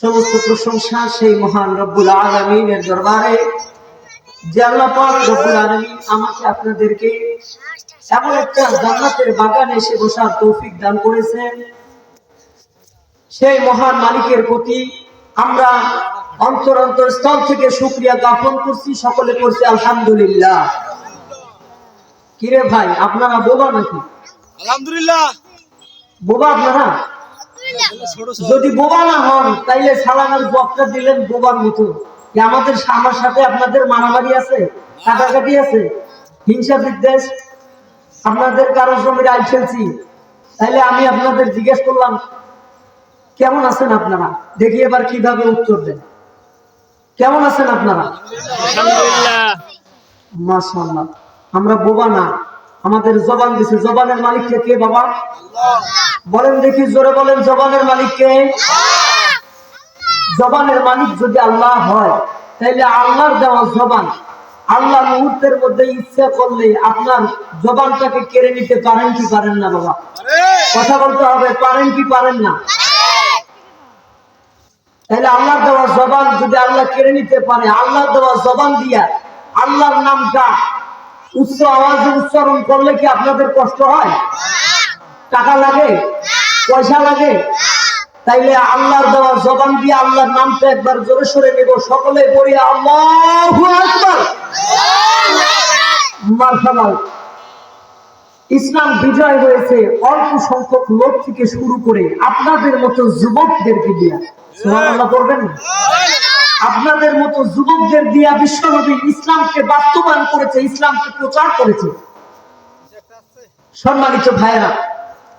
সমস্ত প্রশংসা সেই মহান রব্বুল আলমিনের দরবারে। যে রব্বুল আলমিন আমাকে আপনাদেরকে এমন একটা জান্নাতের বাগানে এসে বসার তৌফিক দান করেছেন। সেই মহান মালিকের প্রতি আমরা অন্তর অন্তর স্থল থেকে শুক্রিয়া জ্ঞাপন করছি সকলে করছি আলহামদুলিল্লাহ। কিরে ভাই আপনারা বোবা নাকি? আলহামদুলিল্লাহ। বোবা আপনারা? যদি বোবা না হন তাইলে সালামের জবটা দিলেন বোবার মতো। আমাদের আমার সাথে আপনাদের মারামারি আছে কাটাকাটি আছে হিংসা বিদ্বেষ আপনাদের সঙ্গে আই ফেলছি। তাইলে আমি আপনাদের জিজ্ঞেস করলাম কেমন আছেন আপনারা? দেখি এবার কীভাবে উত্তর দেন। কেমন আছেন আপনারা? আলহামদুলিল্লাহ। আমরা বোবা না। আমাদের জবান দিছে। জবানের মালিককে কে বাবা? বলেন দেখি, জোরে বলেন, জবানের মালিককে জবানের মালিক যদি আল্লাহ হয় তাহলে আল্লাহর দেওয়া জবান আল্লাহ মুহূর্তের মধ্যে ইচ্ছা করলে আপনার জবানটাকে কেড়ে নিতে পারেন কি পারেন না, বাবা? কথা বলতে হবে, পারেন কি পারেন না? তাহলে আল্লাহ দেওয়া জবান যদি আল্লাহ কেড়ে নিতে পারে আল্লাহ দেওয়া জবান দিয়া আল্লাহর নামটা উচ্চ আওয়াজে উচ্চারণ করলে কি আপনাদের কষ্ট হয়? টাকা লাগে? পয়সা লাগে? তাইলে আল্লাহর দেওয়া জবান দিয়ে আল্লাহর নামটা একবার জোরে সরে নেব। সকলে পড়ি, আল্লাহু মারহাবা ইসলাম বিজয় হয়েছে অল্প সংখ্যক লোক থেকে শুরু করে আপনাদের মতো যুবকদেরকে দিয়া। করবেন আপনাদের মতো যুবকদের দিয়া বিশ্বনবী ইসলামকে বাস্তবায়ন করেছে, ইসলামকে প্রচার করেছে। সম্মানিত ভাইয়েরা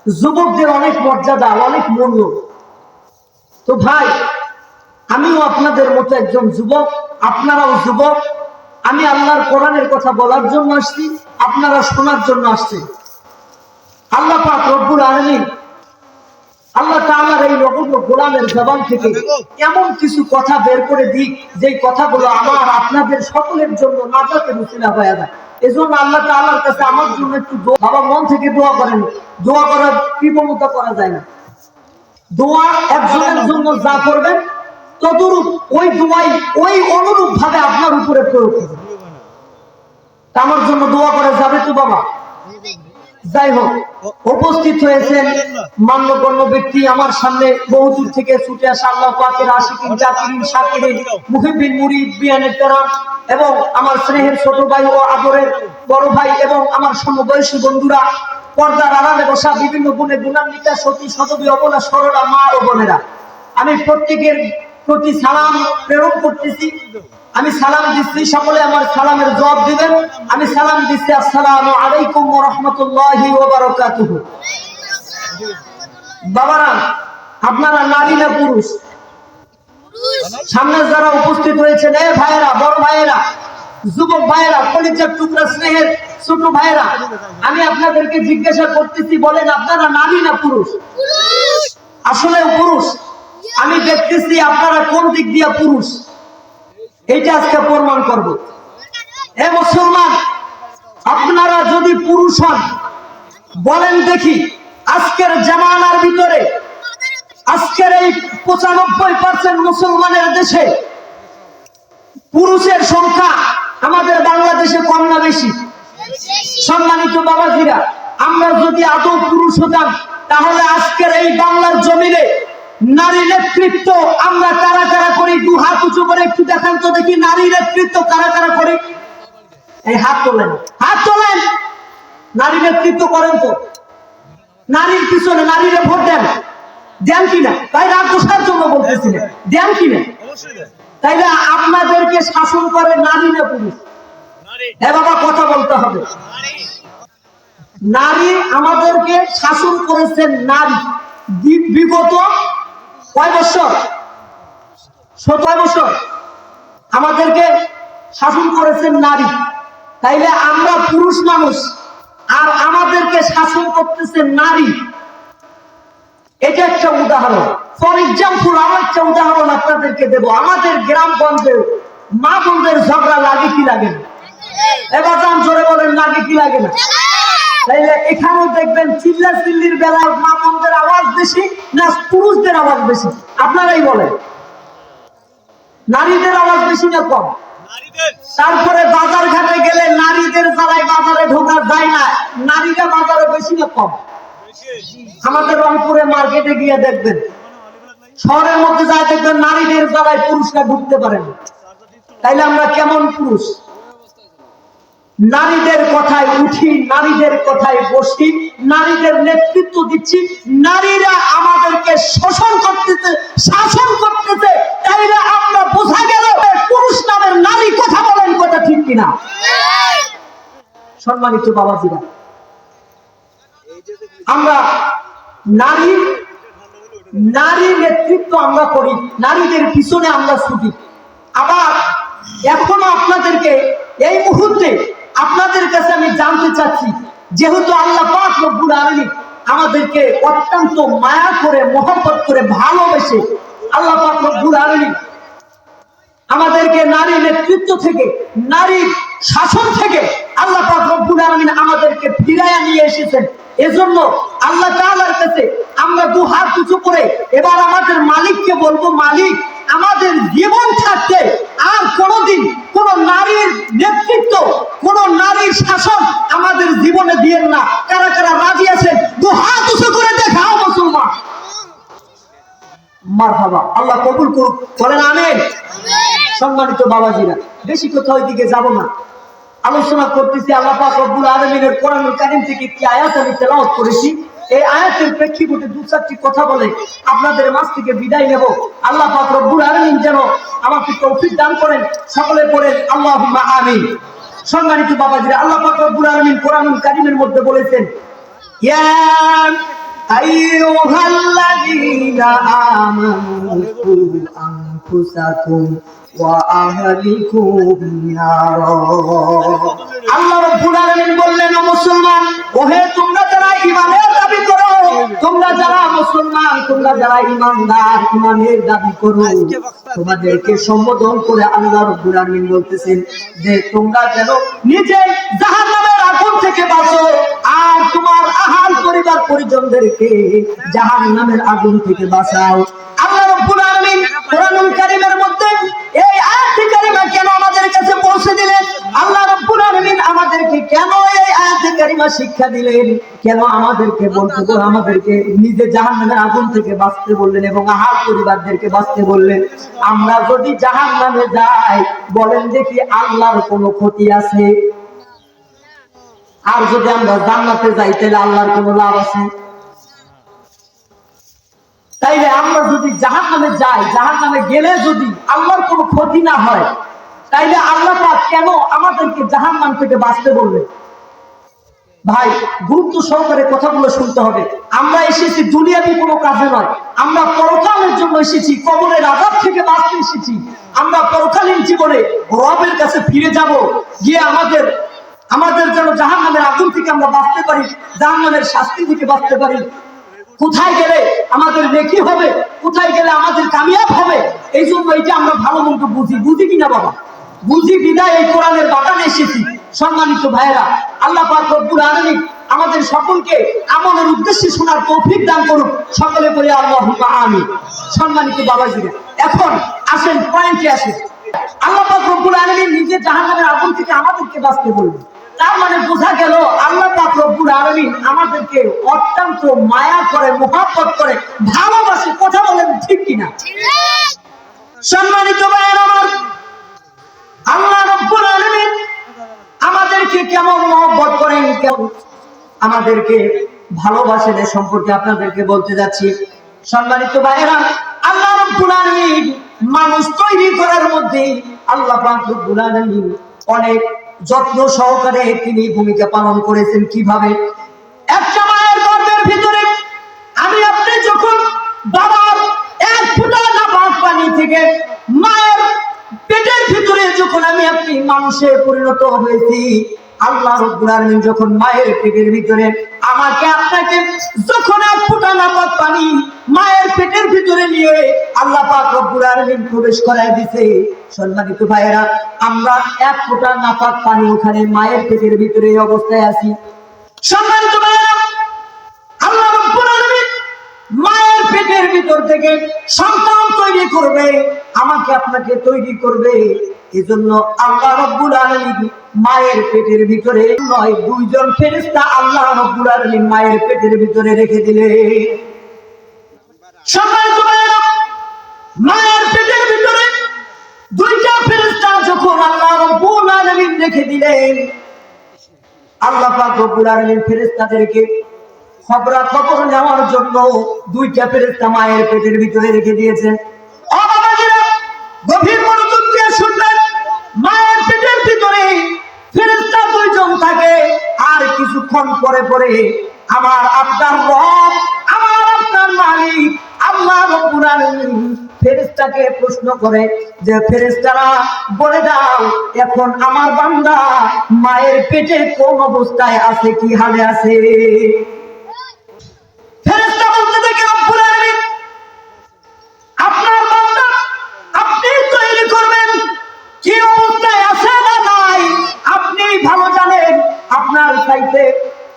যুবকদের অনেক মর্যাদা, অনেক মূল্য। তো ভাই, আমিও আপনাদের মতো একজন যুবক, আপনারাও যুবক, আমি আল্লাহর কোরআনের কথা বলার জন্য আসছি, আপনারা শোনার জন্য আসছেন আল্লাহ পাক রব্বুল আলামিন আল্লাহ তাআলার এই রকম গোলামের জবান থেকে এমন কিছু কথা বের করে দিক, যেই কথাগুলো আমার আপনাদের সকলের জন্য নাজাতের উসিলা হয়ে যায় এজন্য আল্লাহ কাছে আমার জন্য একটু বাবা মন থেকে দোয়া করেন। দোয়া করার কৃপণতা করা যায় না। দোয়া একজনের জন্য যা করবেন, তদরূপ ওই দোয়াই, ওই অনুরূপ ভাবে আপনার উপরে প্রয়োগ করবে আমার জন্য দোয়া করা যাবে তো বাবা? যাই হোক, উপস্থিত হয়েছেন মান্যগণ্য ব্যক্তি আমার সামনে বহুদূর থেকে ছুটে আসা আল্লাহ পাকের আশিকিন জাকিরিন শাকিরিন মুহিবিন, মুরিদ, বিয়ানের তেরাম এবং আমার স্নেহের ছোট ভাই ও আদরের বড় ভাই এবং আমার সমবয়সী বন্ধুরা, পর্দার আড়ালে বসা বিভিন্ন গুণে গুণান্বিতা, সতী, সতবী, অবলা, সরলা মা ও বোনেরা। আমি প্রত্যেকের প্রতি সালাম প্রেরণ করতেছি। আমি সালাম দিচ্ছি সকলে আমার সালামের জবাব দিবেন। আমি সালাম দিচ্ছি, আসসালামু আলাইকুম রাহমাতুল্লাহি বাবারা, আপনারা নারী না পুরুষ? সামনে যারা উপস্থিত হয়েছেন, এ ভাইয়েরা, বড় ভাইয়েরা, যুবক ভাইয়েরা, কলিজার টুকরা স্নেহের ছোট ভাইয়েরা, আমি আপনাদেরকে জিজ্ঞাসা করতেছি, বলেন আপনারা নারী না পুরুষ? আসলে পুরুষ। আমি দেখতেছি আপনারা কোন দিক দিয়া পুরুষ? এইটা আজকে প্রমাণ করব। এ মুসলমান, আপনারা যদি পুরুষ হন, বলেন দেখি, আজকের জামানার ভিতরে, আজকের এই পঁচানব্বই পার্সেন্ট মুসলমানের দেশে পুরুষের সংখ্যা আমাদের বাংলাদেশে কম না বেশি? সম্মানিত বাবাজিরা, আমরা যদি আদৌ পুরুষ হতাম, তাহলে আজকের এই বাংলার জমিনে নারী নেতৃত্ব আমরা কারা কারা করি? দু হাত উঁচু করে একটু দেখান তো দেখি নারী নেতৃত্ব কারা কারা করি? এই হাত তোলেন হাত তোলেন। নারী নেতৃত্ব করেন তো। নারীর পিছনে নারীরে ভোট দেন। দেন কিনা? তাই রাগ বসার জন্য বলতেছিলেন। দেন কিনা? তাইলে আপনাদেরকে শাসন করে নারী না পুরুষ? এ বাবা কথা বলতে হবে। নারী। আমাদেরকে শাসন করেছেন নারী। বিগত কয় বছর? সতেরো বছর? আমাদেরকে শাসন করেছেন নারী। তাইলে আমরা পুরুষ মানুষ আর আমাদেরকে শাসন করতেছেন নারী। এটা একটা উদাহরণ। ফর এক্সাম্পল আমার একটা উদাহরণ আপনাদেরকে দেব। আমাদের গ্রামগঞ্জে মা বোনদের ঝগড়া লাগে কি লাগে না? এবার জোরে বলেন, লাগে কি লাগে না? তাইলে এখানেও দেখবেন চিল্লা চিল্লির বেলায় মা বোনদের আওয়াজ বেশি না পুরুষদের আওয়াজ বেশি? আপনারাই বলেন। নারীদের আওয়াজ বেশি না কম? তারপরে বাজার ঘাটে গেলে নারীদের জ্বালায় বাজারে ঢোকা যায় না। নারীরা বাজারে বেশি না কম? আমাদের রংপুরে মার্কেটে গিয়ে দেখবেন। শহরের মধ্যে যায় দেখবেন নারীদের জ্বালায় পুরুষরা ঢুকতে পারে না। তাইলে আমরা কেমন পুরুষ? নারীদের কথায় উঠি, নারীদের কথায় বসি, নারীদের নেতৃত্ব দিচ্ছি, নারীরা আমাদেরকে শোষণ করতেছে, শাসন করতেছে, তাইলে আমরা বোঝা গেল পুরুষ নামের নারী কথা বলেন কথা ঠিক কিনা। সম্মানিত বাবাজিরা, আমরা নারী নারী নেতৃত্ব আমরা করি, নারীদের পিছনে আমরা ছুটি। আবার এখনও আপনাদেরকে এই মুহূর্তে আপনাদের কাছে আমি জানতে চাচ্ছি, যেহেতু আল্লাহ পাক রব্বুল আলামিন আমাদেরকে অত্যন্ত মায়া করে, মহব্বত করে ভালোবেসে আল্লাহ পাক রব্বুল আলামিন আমাদেরকে নারী নেতৃত্ব থেকে, নারী শাসন থেকে আল্লাহ পাক রব্বুল আলামিন আমাদেরকে ফিরাইয়া নিয়ে এসেছেন। এজন্য আল্লাহ তাআলার কাছে আমরা দু হাত উঁচু করে, এবার আমাদের মালিককে বলব, মালিক, আমাদের জীবন থাকতে আর কোনোদিন কোন নারীর নেতৃত্ব কোন নারীর শাসন আমাদের জীবনে দিয়েন না। কারা কারা রাজি আছেন? দু হাত উঁচু করে দেখাও মুসলমান। মারহাবা। আল্লাহ কবুল করুক। বলেন আমেন। সম্মানিত বাবাজিরা বেশি কোথাও দিকে যাব না। আলোচনা করতেছি আল্লাহ পাক রব্বুল আলামিনের কোরআনুল কারীম থেকে কি আয়াত আমি তেলাওয়াত করেছি। এই আয়াতের প্রেক্ষিপটে দু চারটি কথা বলে আপনাদের মাছ থেকে বিদায় নেব। আল্লাহ পাক রব্বুল আলামিন যেন আমাকে তৌফিক দান করেন, সকলে পড়েন আল্লাহ আমিন। সম্মানিত বাবাজিরা, আল্লাহ পাক রব্বুল আলামিন কোরআনুল কারীমের মধ্যে বলেছেন আল্লাহ বললেন মুসলমান, ওহে তোমরা যারা ইমানে তোমরা যারা মুসলমান তোমরা যারা ঈমানদার ঈমানের দাবি করো তোমাদেরকে সম্বোধন করে আল্লাহ রাব্বুল আলামিন বলতেছেন যে তোমরা যেন নিজে জাহান্নামের আগুন থেকে বাঁচো আর তোমার আহাল পরিবার পরিজনদেরকে জাহান্নামের আগুন থেকে বাঁচাও। আল্লাহ রাব্বুল আলামিন কোরআনুল কারীমের মধ্যে আমরা যদি জাহান্নামে যাই, বলেন দেখি আল্লাহর কোনো ক্ষতি আছে? আর যদি আমরা জান্নাতে যাই, তাহলে আল্লাহর কোনো লাভ আছে? তাইলে আমরা যদি জাহান নামে যাই জাহান নামে গেলে যদি আল্লাহর কোনো ক্ষতি না হয়, তাইলে আল্লাহ কেন আমাদেরকে জাহান নাম থেকে বাঁচতে বললেন ভাই, গুরুত্ব সহকারে কথাগুলো শুনতে হবে। আমরা এসেছি দুনিয়াবি কোনো কাজে নয়। আমরা পরকালের জন্য এসেছি, কবরের আজাব থেকে বাঁচতে এসেছি। আমরা পরকালীন জীবনে রবের কাছে ফিরে যাব, গিয়ে আমাদের আমাদের যেন জাহান নামের আগুন থেকে আমরা বাঁচতে পারি জাহান নামের শাস্তি থেকে বাঁচতে পারি। কোথায় গেলে আমাদের নেকি হবে? কোথায় গেলে আমাদের কামিয়াব হবে? এই জন্য এই যে আমরা ভালো মন্দ বুঝি। বুঝি কিনা বাবা? বুঝি বিদায় এই কোরআনের বাগানে এসেছি। সম্মানিত ভাইয়েরা, আল্লাহ পাক রব্বুল আলামিন আমাদের সকলকে আমলের উদ্দেশ্যে শোনার তৌফিক দান করুন সকলে বলে আল্লাহুম্মা আমিন। সম্মানিত বাবাজিরা, এখন আসেন, পয়েন্টে আসেন। আল্লাহ পাক রব্বুল আলামিন নিজে জাহান্নামের আগুন থেকে আমাদেরকে বাঁচতে বলবেন। তার মানে বোঝা গেল আল্লাহ পাক রব্বুল আমাদেরকে অত্যন্ত মায়া করে, মোহাব্বত করে, ভালোবাসে। কথা বলেন ঠিক কিনা? সম্মানিত ভাইয়ের আমার, আল্লাহ রব্বুল আলামিন আমাদেরকে কেমন মহব্বত করেন, কেমন আমাদেরকে ভালোবাসেন এ সম্পর্কে আপনাদেরকে বলতে যাচ্ছি। সম্মানিত ভাইয়েরা, আল্লাহ রব্বুল আলামিন মানুষ তৈরি করার মধ্যে আল্লাহ রব্বুল আলামিন অনেক যত্ন সহকারে তিনি ভূমিকা পালন করেছেন কীভাবে? একটা মায়ের ভিতরে আমি আপনি যখন বাবার এক ফুটা পানি থেকে মায়ের পেটের ভিতরে যখন আমি আপনি মানুষে পরিণত হয়েছি, আল্লাহ রব্বুল যখন মায়ের পেটের ভিতরে আমাকে আপনাকে যখন পানি মায়ের পেটের ভিতরে নিয়ে আল্লাহ পাক রব্বুল আলামিন প্রবেশ করায় সম্মানিত আমরা এক ফোঁটা নাপাক পানি ওখানে মায়ের পেটের ভিতরে অবস্থায় আছি। সম্মানিত আল্লাহ রাব্বুল আলামিন মায়ের পেটের ভিতর থেকে সন্তান তৈরি করবে, আমাকে আপনাকে তৈরি করবে। এজন্য আল্লাহ রব্বুল আলামিন মায়ের পেটের ভিতরে নয়, দুইজন আল্লাহ রব্বুল আলামিন মায়ের পেটের ভিতরে রেখে দিলে। মায়ের পেটের ভিতরে দুইটা যখন আল্লাহ রব্বুল আলামিন রেখে দিলেন, আল্লাহ পাক রব্বুল আলামিন খবরা খবর নেওয়ার জন্য দুইটা ফেরেশতা মায়ের পেটের ভিতরে রেখে দিয়েছেন। কিছুক্ষণ পরে পরে আমার আপনার রব, আমার আপনার মালিক, আল্লাহ রব্বুল আলামিন ফেরেশতাকে প্রশ্ন করে যে, ফেরেশতারা, বলে দাও, এখন আমার বান্দা মায়ের পেটে কোন অবস্থায় আছে, কি হালে আছে?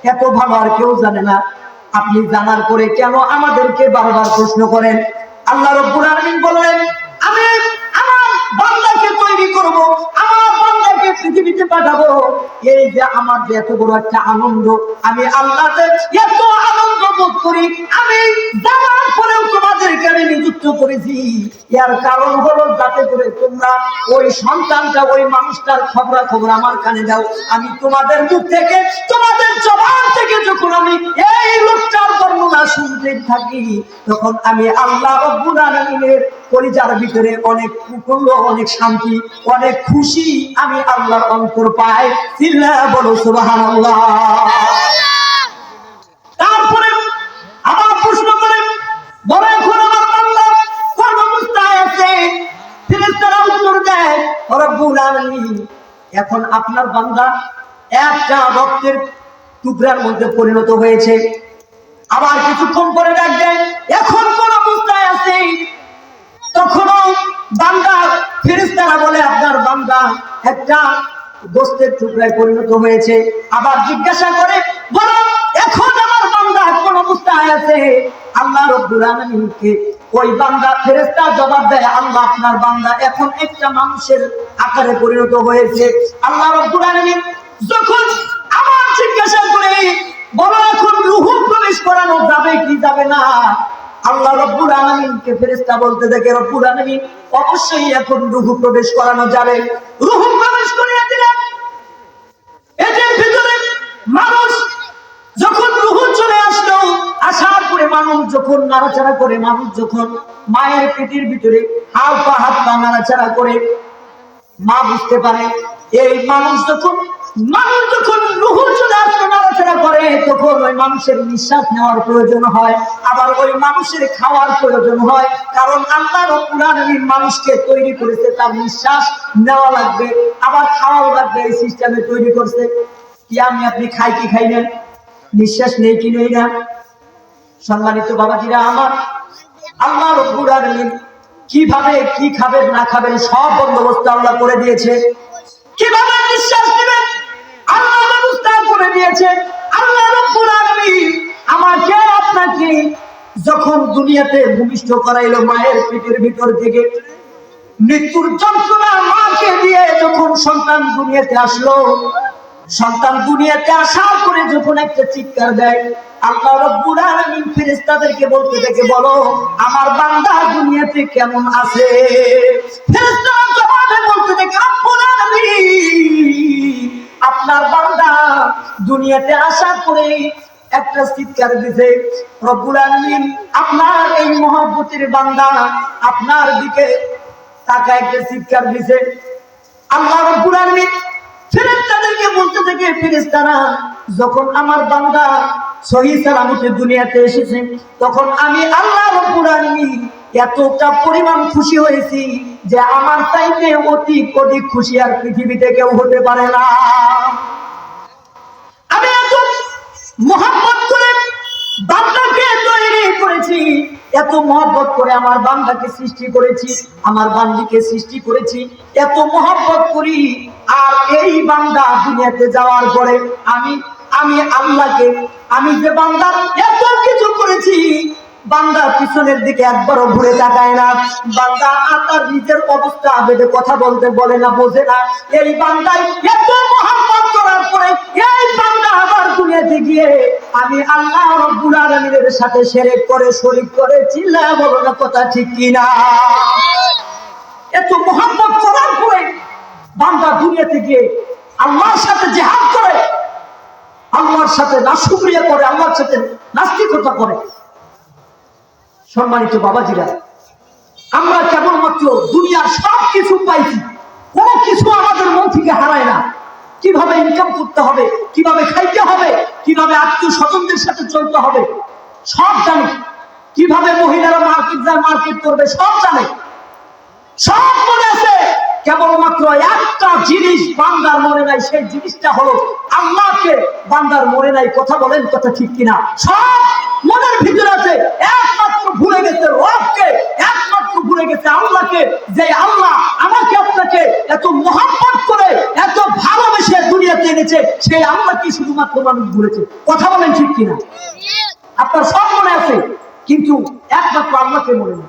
এত ভালো আর কেউ জানে না। আপনি জানার পরে কেন আমাদেরকে বারবার প্রশ্ন করেন? আল্লাহ রব্বুল আলামিন বললেন পৃথিবীতে পাঠাবো। এই যে আমার যে এত বড় একটা আনন্দ, আমি আল্লাহতে এত আনন্দ বোধ করি, আমি পরেও তোমাদেরকে আমি নিযুক্ত করেছি। এর কারণ হলো যাতে করে তোমরা ওই সন্তানটা, ওই মানুষটার খবরা খবর আমার কানে দাও। আমি তোমাদের মুখ থেকে, তোমাদের জবান থেকে যখন আমি এই লোকটার বর্ণনা শুনতে থাকি, তখন আমি আল্লাহ রব্বুল আলামিনের পরিচার ভিতরে অনেক কুকুর অনেক শান্তি, অনেক খুশি আমি আল্লাহর অন্তর পাই। চিল্লা বলো, সুবহানাল্লাহ। তারপরে আবার প্রশ্ন করে এখন আমার বান্দা কোন অবস্থায় আছে উত্তর দেয়, রব্বুল এখন আপনার বান্দা একটা রক্তের টুকরার মধ্যে পরিণত হয়েছে। আবার কিছুক্ষণ পরে ডাক দেয়, এখন কোন অবস্থায় আছে। তখনও বান্দা ফেরেশতারা বলে, আপনার বান্দা একটা গোস্তের টুকরায় পরিণত হয়েছে। আবার জিজ্ঞাসা করে, বলো, এখন আমার বান্দা কোন অবস্থায় আছে? আল্লাহ রব্বুল আলামিনকে ওই বান্দা ফেরেশতা জবাব দেয়, আল্লাহ, আপনার বান্দা এখন একটা মানুষের আকারে পরিণত হয়েছে। আল্লাহ রব্বুল আলামিন যখন আবার জিজ্ঞাসা করে, বলো, এখন রুহু প্রবেশ করানো যাবে কি যাবে না? আল্লাহ রব্বুল আলামিনকে ফেরেশতা বলতে দেখে রব্বুল আলামিন, অবশ্যই এখন রুহু প্রবেশ করানো যাবে। রুহু প্রবেশ করিয়ে দিলেন। এদের ভিতরে মানুষ যখন রুহু চলে আসলো, আসার পরে মানুষ যখন নাড়াচাড়া করে, মানুষ যখন মায়ের পেটের ভিতরে হাত পা হাত পা নাড়াচাড়া করে, মা বুঝতে পারে, এই মানুষ যখন মানুষ যখন চলে করে, তখন ওই মানুষের নিঃশ্বাস নেওয়ার প্রয়োজন হয়, আবার ওই মানুষের খাওয়ার প্রয়োজন হয়, কারণ আল্লাহ মানুষকে তৈরি করেছে, তার নিঃশ্বাস নেওয়া লাগবে, আবার খাওয়াও লাগবে, এই সিস্টেমে তৈরি করছে। কি আমি, আপনি খাই কি নিঃশ্বাস নেই কি নেই না? সম্মানিত বাবাজিরা আমার, আল্লাহ রব্বুল কীভাবে, কি খাবেন, না খাবেন, সব বন্দোবস্ত আল্লাহ করে দিয়েছে। কীভাবে নিঃশ্বাস দিয়েছে, আল্লাহ রব্বুল আলামিন আমাকে আপনাকে যখন দুনিয়াতে ভূমিষ্ঠ করাইলো মায়ের পেটের ভিতর থেকে, মৃত্যুর যন্ত্রণা মাকে দিয়ে যখন সন্তান দুনিয়াতে আসলো, সন্তান দুনিয়াতে আসার পরে যখন একটা চিৎকার দেয়, আল্লাহ রব্বুল আলামিন ফেরেশতাদেরকে বলতে থেকে, বলো, আমার বান্দা দুনিয়াতে কেমন আছে? ফেরেশতারা জবাবে বলতে থেকে, রব্বুল আলামিন আপনার বান্দা দুনিয়াতে আসার করে একটা চিৎকার দিছে, রব্বুল আলামিন, আপনার এই মহব্বতের বান্দা আপনার দিকে তাকা একটা চিৎকার দিছে। আল্লাহ রব্বুল বলতে যখন আমার বান্দা দুনিয়াতে তখন আমি আল্লাহ রব্বুল আলামিন এতটা পরিমাণ খুশি হয়েছি যে আমার চাইতে অতি অধিক খুশি আর পৃথিবীতে কেউ হতে পারে না। আমি এত মহাব্বত করে বান্দাকে তৈরি করেছি, এত মহব্বত করে আমার বান্দাকে সৃষ্টি করেছি, আমার বান্দিকে সৃষ্টি করেছি, এত মহব্বত করি, আর এই বান্দা দুনিয়াতে যাওয়ার পরে আমি আমি আল্লাহকে, আমি যে বান্দা এত কিছু করেছি বান্দা পিছনের দিকে একবারও ঘুরে তাকায় না। বান্দা আর তার নিজের অবস্থা আবেদে কথা বলতে বলে না, বোঝে না। এই বান্দাই এত মহাম্মত করার পরে এই বান্দা আবার দুনিয়াতে গিয়ে আমি আল্লাহ রব্বুল আলামিনের সাথে শিরক করে, শরীক করে চিল্লা বলো না কথা ঠিক কিনা? এত মহাম্মত করার পরে বান্দা দুনিয়াতে গিয়ে আল্লাহর সাথে জেহাদ করে, আল্লাহর সাথে নাশুক্রিয়া করে, আল্লাহর সাথে নাস্তিকতা করে। সম্মানিত বাবাজিরা, আমরা কেবলমাত্র দুনিয়ার সব কিছু পাইছি, কোনো কিছু আমাদের মন থেকে হারায় না। কীভাবে ইনকাম করতে হবে, কীভাবে খাইতে হবে, কীভাবে আত্মীয় স্বজনদের সাথে চলতে হবে, সব জানে। কীভাবে মহিলারা মার্কেট যায়, মার্কেট করবে, সব জানে। সব মনে আছে। কেবলমাত্র একটা জিনিস বান্দার মনে নাই, সেই জিনিসটা হলো আল্লাহকে বান্দার মনে নাই। কথা বলেন কথা ঠিক কিনা? সব মনের ভিতরে আছে, একমাত্র ভুলে গেছে রবকে, একমাত্র ভুলে গেছে আল্লাহকে, যে আল্লাহ আমাকে আপনাকে এত মহাব্বত করে, এত ভালোবেসে দুনিয়াতে এনেছে, সেই আল্লাহকে শুধুমাত্র মানুষ ভুলেছে। কথা বলেন ঠিক কিনা? আপনার সব মনে আছে, কিন্তু একমাত্র আল্লাহকে মনে নেই।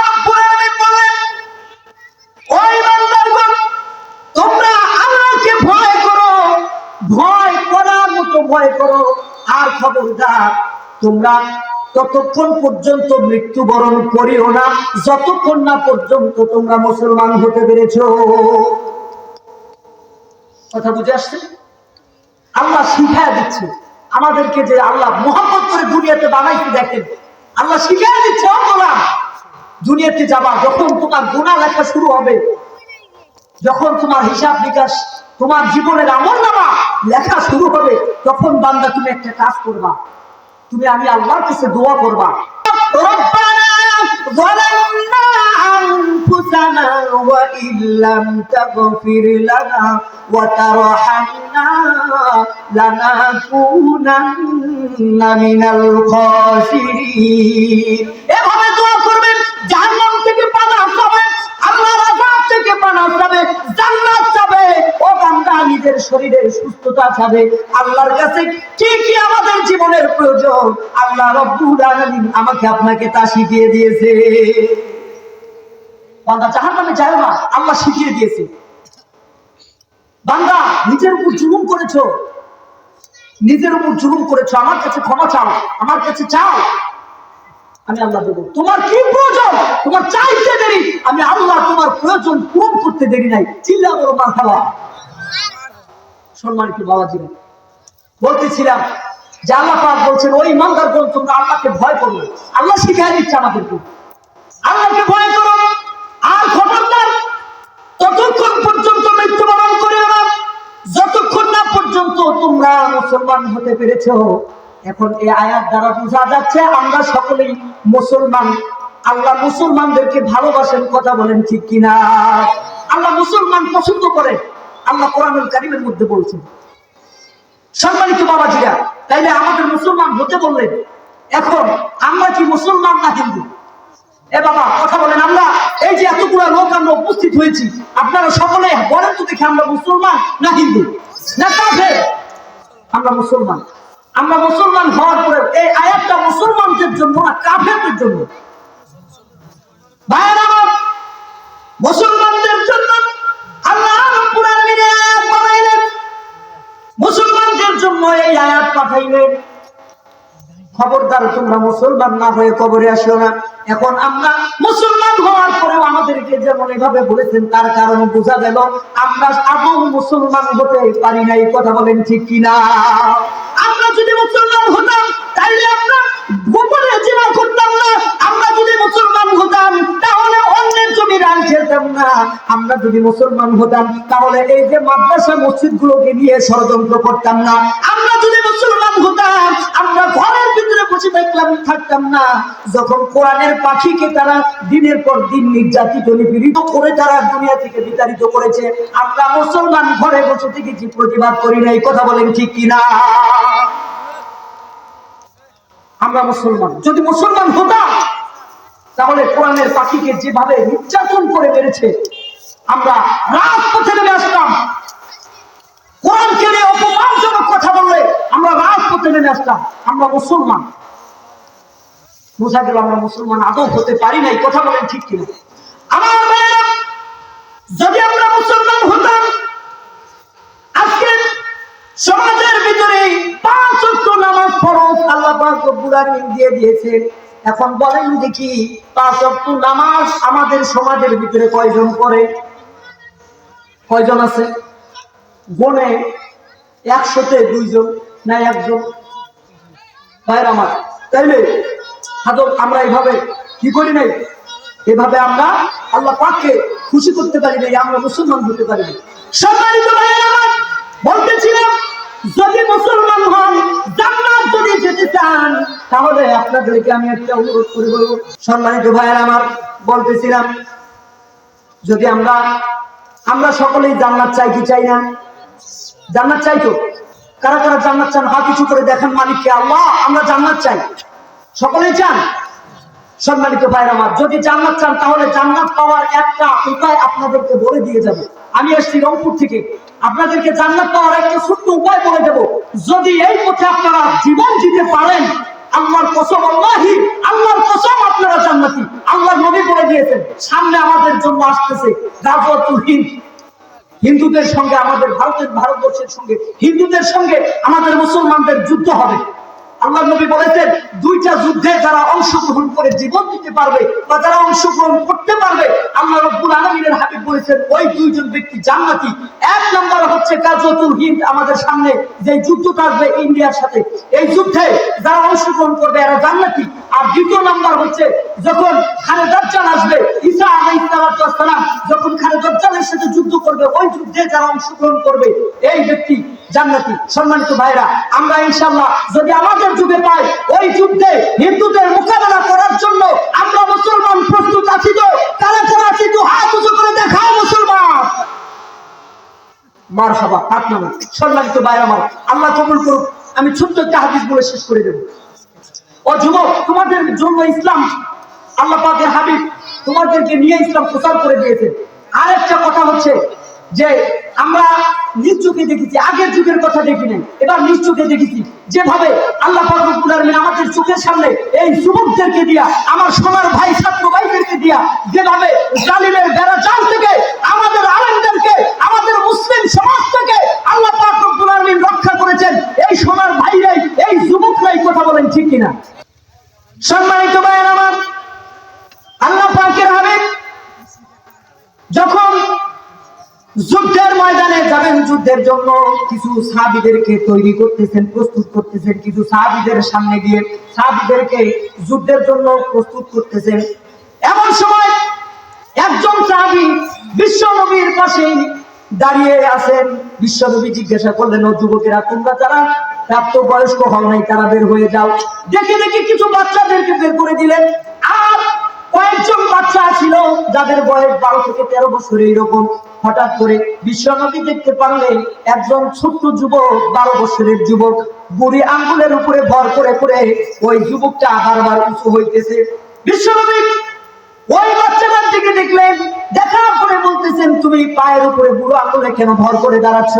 ভয় করো, আর খবরদার, তোমরা ততক্ষণ পর্যন্ত মৃত্যুবরণ করিও না, যতক্ষণ না পর্যন্ত তোমরা মুসলমান হতে পেরেছ। কথা বুঝে আসছে? আল্লাহ শিখায় দিচ্ছে। আমাদেরকে যে আল্লাহ মোহাম্মত করে দুনিয়াতে বানাইতে দেখেন। আল্লাহ শিখায় দিচ্ছে, ও দুনিয়াতে যাবা, যখন তোমার গুণা লেখা শুরু হবে, যখন তোমার হিসাব বিকাশ তোমার জীবনের আমল নামা লেখা শুরু হবে তখন বান্দা তুমি একটা কাজ করবা তুমি আমি আল্লাহর কাছে দোয়া করবা রব্বানা ظلمنا أنفسنا وإن لم تغفر لنا وترحمنا لنكونن من الخاسرين এভাবে দোয়া করবেন জাহান্নাম থেকে পানাহ পাবেন আল্লাহর আযাব থেকে পানাহ পাবে জান্নাত চাবে ও বান্দা নিজের শরীরের সুস্থতা চাবে। আল্লাহর কাছে কি কি আমাদের জীবনের প্রয়োজন। আল্লাহ রব্বুল আলামিন আমাকে আপনাকে তা শিখিয়ে দিয়েছে। বান্দা, জাহান্নামে যায় না। আল্লাহ শিখিয়ে দিয়েছে। বান্দা, নিজের উপর জুলুম করেছ। নিজের উপর জুলুম করেছ। আমার কাছে ক্ষমা চাও। আমার কাছে চাও। আমি আল্লাহ দেবো। তোমার কি প্রয়োজন? তোমার চাইতে দেরি। আমি আল্লাহ তোমার প্রয়োজন পূরণ করতে দেরি নাই। চিল্লা বড় খাওয়া সম্মানিত বাবাজিরা বলতেছিলাম যে আল্লাহ পাক বলছেন, ওই ইমানদার বল তোমরা আল্লাহকে ভয় করো আল্লাহ শিখাই দিচ্ছে আমাদেরকে। আল্লাহকে ভয় করো। আর খবরদার, ততক্ষণ পর্যন্ত মৃত্যুবরণ করিও না যতক্ষণ না পর্যন্ত তোমরা মুসলমান হতে পেরেছ। এখন এই আয়াত দ্বারা বোঝা যাচ্ছে, আমরা সকলেই মুসলমান। আল্লাহ মুসলমানদেরকে ভালোবাসেন, কথা বলেন ঠিক কিনা? আল্লাহ মুসলমান পছন্দ করে। আল্লাহ কোরআনুল কারিমের মধ্যে বলছেন। সম্মানিত বাবাজিরা তাইলে আমাদের মুসলমান হতে বললেন এখন আমরা কি মুসলমান না হিন্দু? এ বাবা কথা বলেন আমরা এই যে এতগুলো লোক আমরা উপস্থিত হয়েছি আপনারা সকলে বলেন তো দেখি আমরা মুসলমান না হিন্দু? না কাফের? আমরা মুসলমান। আমরা মুসলমান হওয়ার পরে এই আয়াতটা মুসলমানদের জন্য না কাফেরদের জন্য? ভাইয়েরা আমার, মুসলমানদের পাঠাইলেন খবরদার তোমরা মুসলমান না হয়ে কবরে আসো না। এখন আমরা মুসলমান হওয়ার পরেও আমাদেরকে যেমন এভাবে বলেছেন, তার কারণ বোঝা গেল আমরা আদৌ মুসলমান হতে পারি নাই কথা বলেন ঠিক কিনা? আমরা যদি মুসলমান হতাম, তাইলে আমরা গোপনে জিনা করতাম না। আমরা যদি মুসলমান হতাম, তাহলে অন্যের জমি রান খেলতাম না। আমরা যদি মুসলমান হতাম, তাহলে এই যে মাদ্রাসা মসজিদ গুলোকে নিয়ে ষড়যন্ত্র করতাম না। আমরা বসে থাকলাম থাকতাম না। যখন কোরআনের পাখিকে তারা দিনের পর দিন নির্যাতিত, নিপীড়িত করে তারা দুনিয়া থেকে বিতাড়িত করেছে, আমরা মুসলমান ঘরে বসে থেকেছি প্রতিবাদ করি না, এই কথা বলেন ঠিক কিনা? আমরা মুসলমান। যদি মুসলমান হতাম, তাহলে কোরআনের পাখিকে যেভাবে নির্যাতন করে মেরেছে, আমরা রাজপথে নেমে আসতাম। কোরআনকে নিয়ে অপমানজনক কথা বললে আমরা রাজপথে নেমে আসতাম। আমরা মুসলমান। বোঝা গেল আমরা মুসলমান আদৌ হতে পারি না এই কথা বলেন ঠিক কিনা? আমার যদি আমরা মুসলমান হতাম সমাজের ভিতরে নামাজ ফরজ আল্লাহ দিয়ে দিয়েছে এখন বলেন দেখি, পাঁচ ওয়াক্ত নামাজ আমাদের সমাজের ভিতরে কয়জন করে কয়জন আছে? গনে একশোতে দুইজন না একজন? ভাইয়ের আমার, তাইলে হাজর আমরা এভাবে কি করি নাই? এভাবে আমরা আল্লাহ পাককে খুশি করতে পারি নাই, আমরা মুসলমান হতে পারি নাই। সম্মানিত বলতেছিলাম যদি মুসলমান হন জান্নাত যদি যেতে চান, তাহলে আপনাদেরকে আমি একটা অনুরোধ করে বলব। সম্মানিত ভাইয়ের আমার বলতেছিলাম যদি আমরা আমরা সকলেই জান্নাত চাই কি চাই না? জান্নাত চাই তো? কারা কারা জান্নাত চান? হাত কিছু করে দেখেন মালিককে। আল্লাহ, আমরা জান্নাত চাই। সকলেই চান? সম্মানিত ভাইয়ের আমার, যদি জান্নাত চান, তাহলে জান্নাত পাওয়ার একটা উপায় আপনাদেরকে বলে দিয়ে যাব। আমি এসছি রংপুর থেকে। আপনাদেরকে জান্নাত পাওয়ার একটা ছোট্ট উপায় বলে দেব। যদি এই পথে আপনারা জীবন দিতে পারেন, আল্লাহর কসম আল্লাহি, আল্লাহর কসম আপনারা জান্নাতি। আল্লাহর নবী বলে দিয়েছেন, সামনে আমাদের জন্য আসতেছে গাজওয়াতুল হিন্দ। হিন্দুদের সঙ্গে আমাদের ভারতের, ভারতবর্ষের সঙ্গে, হিন্দুদের সঙ্গে আমাদের মুসলমানদের যুদ্ধ হবে। আল্লাহ নবী বলেছেন, দুইটা যুদ্ধে যারা অংশগ্রহণ করে জীবন দিতে পারবে বা যারা অংশগ্রহণ করতে পারবে, আল্লাহ রব্বুল আলমিনের হাবিব বলেছেন, ওই দুইজন ব্যক্তি জান্নাতি। এক নম্বর হচ্ছে কাজতুল হিন্দ আমাদের সামনে যে যুদ্ধটা আসবে ইন্ডিয়ার সাথে। এই যুদ্ধে যারা অংশগ্রহণ করবে এরা জান্নাতি। আর দ্বিতীয় নাম্বার হচ্ছে, যখন খানে দাজ্জাল আসবে, ঈসা আলাইহিস সালাম যখন খানে দাজ্জালের সাথে যুদ্ধ করবে, ওই যুদ্ধে যারা অংশগ্রহণ করবে, এই ব্যক্তি জান্নাতি। সম্মানিত ভাইরা, আমরা ইনশাআল্লাহ যদি আমাদের যুগে পাই, ওই যুদ্ধে হিন্দুদের মোকাবেলা করার জন্য আমরা মুসলমান প্রস্তুত আছি তো? কারা কারা আছি তো হাত উঁচু করে দেখাও মুসলমান। মার হাবা হাত নামে। সম্মানিত ভাইরা আমার, আল্লাহ কবুল করুক। আমি ছোট্ট একটা হাদিস বলে শেষ করে দেবো। ও যুবক, তোমাদের জন্য ইসলাম আল্লাহ পাকের হাবিব তোমাদেরকে নিয়ে ইসলাম প্রচার করে দিয়েছে আরেকটা কথা হচ্ছে যে আমরা নিজ চোখে দেখেছি, আগের যুগের কথা দেখি নাই, এবার নিজ চোখে দেখেছি। যেভাবে আল্লাহ আমাদের চোখের সামনে এই যুবকদেরকে দিয়া, আমার সোনার ভাই, ছাত্র ভাইদেরকে দিয়া, যেভাবে জালিমের বেড়া জাল থেকে আমাদের আলেমদেরকে, আমাদের মুসলিম সমাজ থেকে আল্লাহ পাক রব্বুল রক্ষা করেছেন, এই সোনার ভাইরাই, এই যুবকরাই কথা বলেন ঠিক কিনা সম্মানিত ভাইয়ের আমার আল্লাহ পাকের হাবিব যখন যুদ্ধের ময়দানে যাবেন যুদ্ধের জন্য কিছু সাহাবিদেরকে তৈরি করতেছেন, প্রস্তুত করতেছেন, কিছু সাহাবিদের সামনে গিয়ে সাহাবিদেরকে যুদ্ধের জন্য প্রস্তুত করতেছেন। এমন সময় একজন সাহাবি বিশ্ব নবীর পাশে দাঁড়িয়ে আছেন। বিশ্ব নবী জিজ্ঞাসা করলেন, ও যুবকেরা, তোমরা যারা প্রাপ্ত বয়স্ক হও নাই, তারা বের হয়ে যাও। দেখে দেখে কিছু বাচ্চাদেরকে বের করে দিলেন। আর কয়েকজন বাচ্চা ছিল, যাদের বয়স বারো থেকে তেরো বছর, এইরকম। হঠাৎ করে বিশ্বনবী দেখতে পারলেন একজন ছোট্ট যুবক, বারো বছরের যুবক, বুড়ি আঙ্গুলের উপরে ভর করে করে ওই যুবকটা বারবার উঁচু হইতেছে। বিশ্বনবী ওই বাচ্চাটার দিকে দেখলেন, দেখার পরে বলতেছেন, তুমি পায়ের উপরে বুড়ো আঙ্গুলে কেন ভর করে দাঁড়াচ্ছ?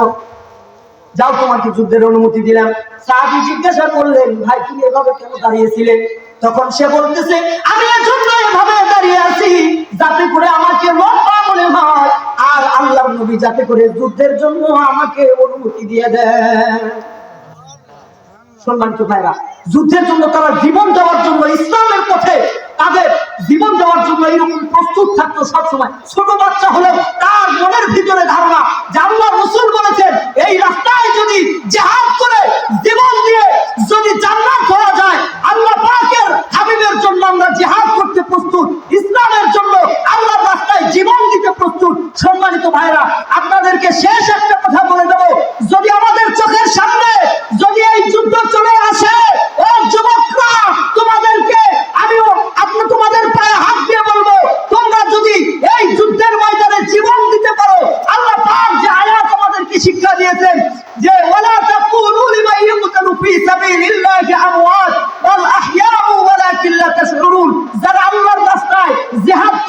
যাও, তোমাকে যুদ্ধের অনুমতি দিলাম। সাহাবি জিজ্ঞাসা করলেন, ভাই, তুমি এভাবে কেন দাঁড়িয়েছিলেন তখন সে বলতেছে, আমি এজন্য এভাবে দাঁড়িয়ে আছি যাতে করে আমাকে লম্বা মনে হয়, আর আল্লাহ নবী যাতে করে যুদ্ধের জন্য আমাকে অনুমতি দিয়ে দেন। সম্মানিত ভাইরা, যুদ্ধের জন্য তারা জীবন দেওয়ার জন্য, ইসলামের পথে তাদের জীবন দেওয়ার জন্য এরকম প্রস্তুত থাকতো সবসময়। ছোট বাচ্চা হলেও তার মনের ভিতরে ধারণা যে আল্লাহ রসুল বলেছেন, এই রাস্তায় যদি জেহাদ করে জীবন দিয়ে যদি জান্নাত হওয়া যায়, আল্লাহ ভাইরা আপনাদেরকে শেষ একটা কথা বলে দেবো যদি আমাদের চোখের সামনে যদি এই যুদ্ধ চলে আসে ও যুবকরা তোমার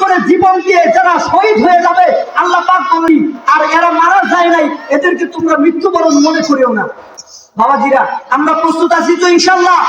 রাস্তাতে জীবন দিয়ে যারা শহীদ হয়ে যাবে আল্লাহ পাক বলি আর এরা মারা যায় নাই এদেরকে তোমরা মৃত্যুবরণ মনে করিও না বাবাজিরা আমরা প্রস্তুত আছি তো ইনশাল্লাহ।